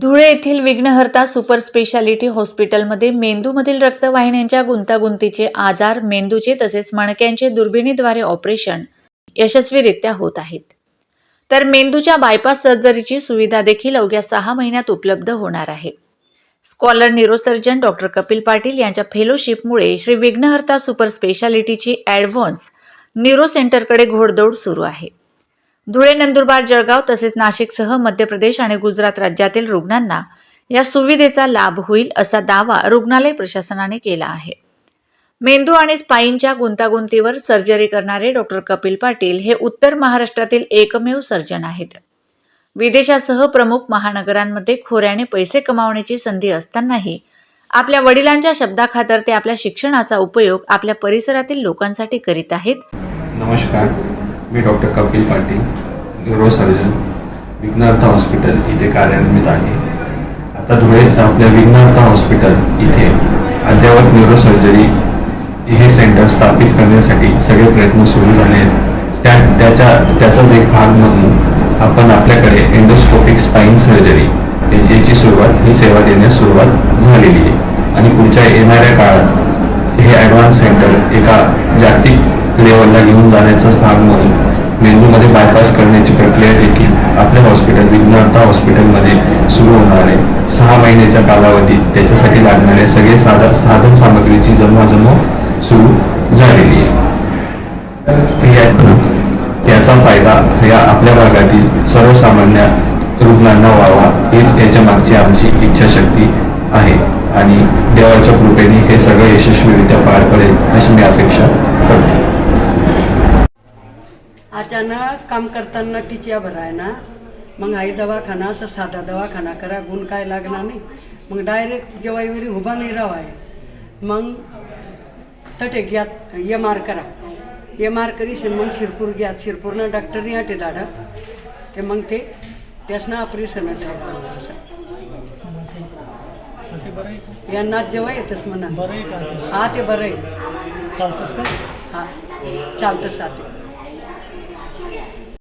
धुळे येथील विघ्नहर्ता super speciality हॉस्पिटलमध्ये मेंदूमधील रक्तवाहिन्यांच्या गुंतागुंतीचे आजार मेंदूचे तसेच मणक्यांचे दुर्बिणीद्वारे ऑपरेशन यशस्वीरित्या होत आहेत. तर मेंदूच्या बायपास सर्जरीची सुविधा देखील अवघ्या सहा महिन्यात उपलब्ध होणार आहे. Scholar neurosurgeon doctor Kapil Patil यांच्या फेलोशिपमुळे श्री विघ्नहर्ता सुपर स्पेशालिटीची ॲडव्हान्स न्यूरो सेंटरकडे घोडदौड सुरू आहे. धुळे नंदुरबार जळगाव तसेच नाशिकसह मध्य प्रदेश आणि गुजरात राज्यातील रुग्णांना या सुविधेचा लाभ होईल असा दावा रुग्णालय प्रशासनाने केला आहे. मेंदू आणि स्पाईनच्या गुंतागुंतीवर सर्जरी करणारे डॉक्टर कपिल पाटील हे उत्तर महाराष्ट्रातील एकमेव सर्जन आहेत. विदेशासह प्रमुख महानगरांमध्ये खोऱ्याने पैसे कमावण्याची संधी असतानाही आपल्या वडिलांच्या शब्दाखातर ते आपल्या शिक्षणाचा उपयोग आपल्या परिसरातील लोकांसाठी करीत आहेत. नमस्कार. मी doctor Kapil Patil neurosurgeon Vighnarth hospital इथे कार्यान्वित आहे. आता धुळेत आपल्या विघ्नार्थ हॉस्पिटल इथे अद्ययावत न्यूरोसर्जरी हे सेंटर स्थापित करण्यासाठी सगळे प्रयत्न सुरू झाले आहेत. त्या त्याच्या त्याचाच एक भाग म्हणून आपण आपल्याकडे एंडोस्कोपिक स्पाईन सर्जरी याची सुरुवात ही सेवा देण्यास सुरुवात झालेली आहे. आणि पुढच्या येणाऱ्या काळात हे ॲडव्हान्स सेंटर एका जागतिक लेवलला घेऊन जाण्याचाच भाग म्हणून मेंदूमध्ये बायपास करण्याची प्रक्रिया देखील आपल्या हॉस्पिटल विघ्नार्था हॉस्पिटलमध्ये सुरू होणार आहे. सहा महिन्याच्या कालावधीत त्याच्यासाठी लागणारे सगळे साधन साधन सामग्रीची जमवाजमव सुरू झालेली आहे. याचा फायदा या आपल्या भागातील सर्वसामान्य रुग्णांना व्हावा हीच याच्या मागची आमची इच्छाशक्ती आहे. आणि देवाच्या कृपेने हे सगळं यशस्वीरित्या पार पडेल अशी मी अपेक्षा करतो अचानक काम करताना टिचिया भराय ना मग आई दवाखाना असं साधा दवाखाना करा गुण काय लागणार नाही. मग डायरेक्ट जेवाईवरी उभा नाही राहाय मग तटे घ्यात एम आर करा. एम आर करीशन मग शिरपूर घ्यात. शिरपूरनं डॉक्टरनी आटे दाडा ते मग ते त्यासनं ऑपरेशन असं यांना जेव्हा येतच म्हणा. हा ते बरं आहे. चालतंस का? हा चालतं साथे